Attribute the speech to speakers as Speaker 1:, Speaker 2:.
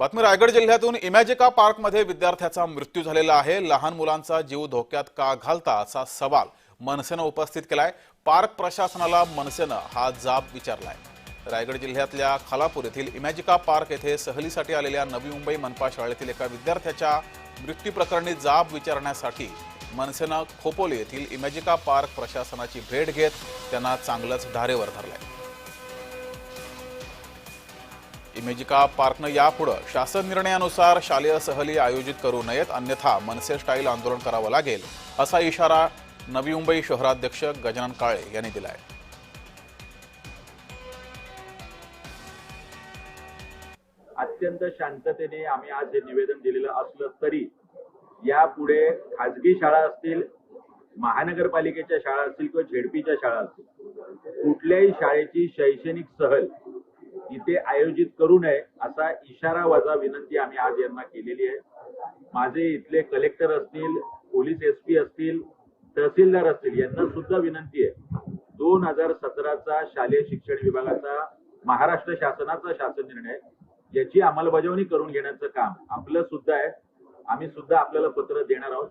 Speaker 1: बातमी रायगड जिल्ह्यातून इमॅजिका पार्कमध्ये विद्यार्थ्याचा मृत्यू झालेला आहे. लहान मुलांचा जीव धोक्यात का घालता असा सवाल मनसेनं उपस्थित केलाय. पार्क प्रशासनाला मनसेनं हा जाब विचारलाय. रायगड जिल्ह्यातल्या खालापूर येथील इमॅजिका पार्क येथे सहलीसाठी आलेल्या नवी मुंबई मनपा शाळेतील एका विद्यार्थ्याच्या मृत्यूप्रकरणी जाब विचारण्यासाठी मनसेनं खोपोली येथील इमॅजिका पार्क प्रशासनाची भेट घेत त्यांना चांगलंच धारेवर धरलंय. इमेजिका पार्कनं यापुढं शासन निर्णयानुसार शालेय सहली आयोजित करू नयेत अन्यथा मनसे स्टाईल आंदोलन करावं लागेल असा इशारा नवी मुंबई शहराध्यक्ष गजानन काळे यांनी दिलाय.
Speaker 2: अत्यंत शांततेने आम्ही आज हे निवेदन दिलेलं असलं तरी यापुढे खाजगी शाळा असतील महानगरपालिकेच्या शाळा असतील किंवा झेडपीच्या शाळा असतील कुठल्याही शाळेची शैक्षणिक सहल इथे आयोजित करू नये असा इशारा वजा विनंती आम्ही आज यांना केलेली आहे. माझे इथले कलेक्टर असतील पोलीस एस पी असतील तहसीलदार असतील यांना सुद्धा विनंती आहे. दोन हजार सतराचा शालेय शिक्षण विभागाचा महाराष्ट्र शासनाचा शासन निर्णय याची अंमलबजावणी करून घेण्याचं काम आपलं सुद्धा आहे. आम्ही सुद्धा आपल्याला पत्र देणार आहोत.